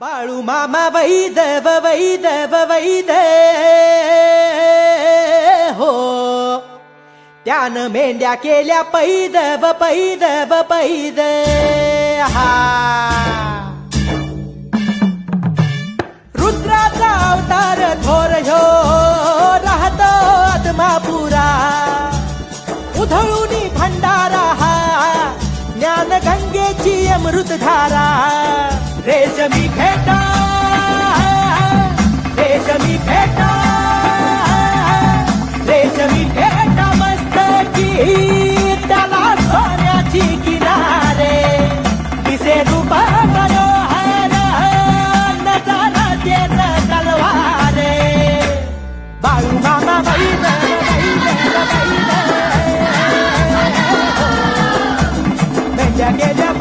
बाळू मामा वैदव वैदव वैद हो त्यानं मेंढ्या केल्या पैदव पैदव पैद हा रुद्राचा अवतार थोर ह्यो राहतो आत्मापुरा उधळूनी भंडारा हा ज्ञान गंगेची अमृतधारा देश मी फेटा देश मी फेटा फेटा मस्त त्याला सोन्याची किनारे दिसे रूपा मनोहर नजारा देत तलवारे बाळू मामा बाई बाई गेल्या